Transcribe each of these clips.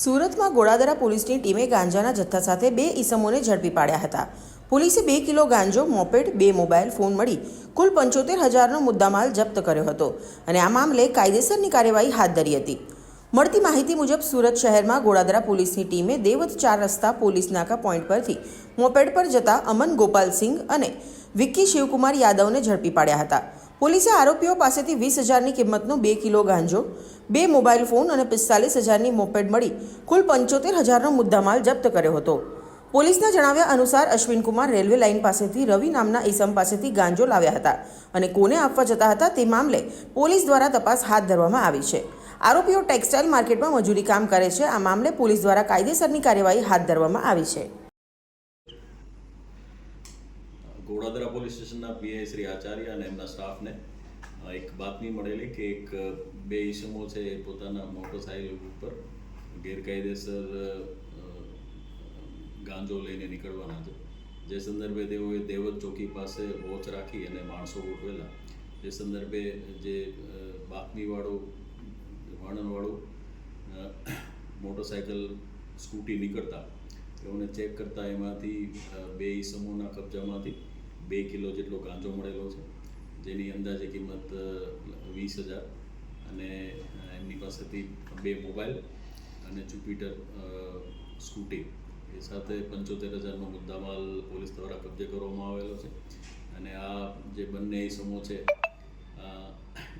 સુરતમાં ગોળાદરા પોલીસની ટીમે ગાંજાના જથ્થા સાથે બે ઈસમોને ઝડપી પાડ્યા હતા. પોલીસે બે કિલો ગાંજો, મોપેડ, બે મોબાઈલ, ફોન મળી કુલ પંચોતેર હજારનો મુદ્દામાલ જપ્ત કર્યો હતો અને આ મામલે કાયદેસરની કાર્યવાહી હાથ ધરી હતી. મળતી માહિતી મુજબ સુરત શહેરમાં ગોળાદરા પોલીસની ટીમે દેવત ચાર રસ્તા પોલીસ નાકા પોઈન્ટ પરથી મોપેડ પર જતા અમન ગોપાલસિંહ અને વિક્કી શિવકુમાર યાદવને ઝડપી પાડ્યા હતા. પોલીસે આરોપીઓ પાસેથી વીસ હજારની કિંમતનો બે કિલો ગાંજો, બે મોબાઈલ ફોન અને પિસ્તાલીસ હજારની મોપેડ મળી કુલ પંચોતેર હજારનો મુદ્દામાલ જપ્ત કર્યો હતો. પોલીસના જણાવ્યા અનુસાર અશ્વિનકુમાર રેલવે લાઇન પાસેથી રવિ નામના ઈસમ પાસેથી ગાંજો લાવ્યા હતા અને કોને આપવા જતા હતા તે મામલે પોલીસ દ્વારા તપાસ હાથ ધરવામાં આવી છે. આરોપીઓ ટેક્સટાઇલ માર્કેટમાં મજૂરી કામ કરે છે, આ મામલે પોલીસ દ્વારા કાયદેસરની કાર્યવાહી હાથ ધરવામાં આવી છે. ગોળાદરા પોલીસ સ્ટેશનના પીઆઈ શ્રી આચાર્ય અને એમના સ્ટાફને એક બાતમી મળેલી કે એક બે ઈસમો છે એ પોતાના મોટરસાઇકલ ઉપર ગેરકાયદેસર ગાંજો લઈને નીકળવાના છે. જે સંદર્ભે તેઓએ દેવત ચોકી પાસે વોચ રાખી અને માણસો ગોઠવેલા. જે સંદર્ભે જે બાતમીવાળું વર્ણનવાળું અ, સ્કૂટી નીકળતા તેઓને ચેક કરતા એમાંથી બે ઈસમોના કબજામાંથી બે કિલો જેટલો ગાંજો મળેલો છે. જેની અંદાજે કિંમત વીસ હજાર. અને એમની પાસેથી બે મોબાઈલ અને જુપિટર સ્કૂટી. એ સાથે પંચોતેર હજારનો મુદ્દામાલ પોલીસ દ્વારા કબજે કરવામાં આવેલો છે. અને આ જે બંને ઇસમો છે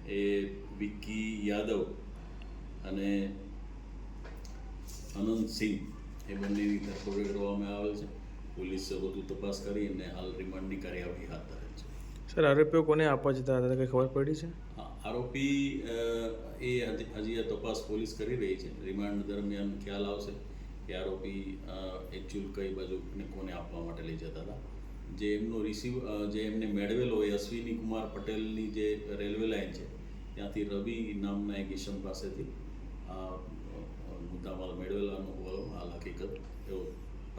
એ વિક્કી યાદવ અને અનંત સિંહ, એ બંનેની ધરપકડ કરવામાં આવેલ છે. પોલીસ વધુ તપાસ કરી અને હાલ રિમાન્ડની કાર્યવાહી હાથ ધરે છે. સર આરોપીઓ કોને આપવા જતા હતા? કંઈ ખબર પડી છે? આરોપી એ હજી હજી આ તપાસ પોલીસ કરી રહી છે. રિમાન્ડ દરમિયાન ખ્યાલ આવશે કે આરોપી એકચ્યુઅલ કઈ બાજુ ને કોને આપવા માટે લઈ જતા હતા. જે એમનો રિસીવ જે એમને મેળવેલો એ અશ્વિની કુમાર પટેલની જે રેલવે લાઇન છે ત્યાંથી રવિ નામના એક ઈસમ પાસેથી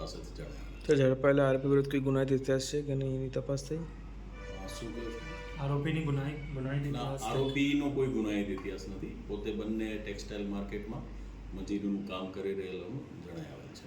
પાસેથી જણાવ્યું તો ઝડપાયેલા આરોપી વિરુદ્ધ કોઈ ગુનાહિત ઇતિહાસ છે કે નહીં એની તપાસ થઈ? શું આરોપીની ગુનાહિત ગુનાહિત ઇતિહાસ આરોપીનો કોઈ ગુનાહિત ઇતિહાસ નથી. પોતે બંને ટેક્સટાઇલ માર્કેટમાં મજૂરીનું કામ કરી રહેલાનું જણાવેલ છે.